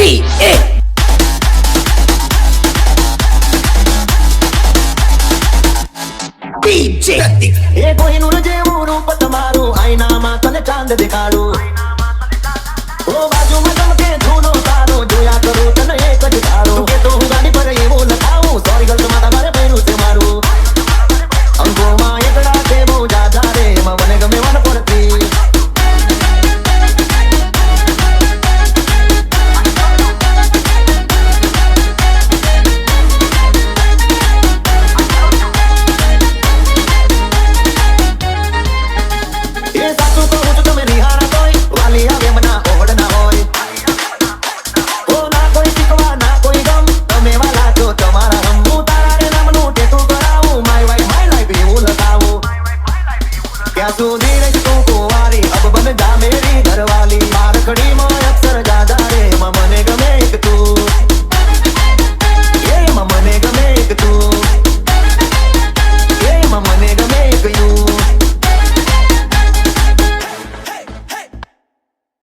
Three, eight. DJ. ఏ కోహినూరు జయమూరు పట్టమారు అయినా మా తల చాంద కాడు रही तू कुंवारी अब बन जा मेरी घरवाली मारकड़ी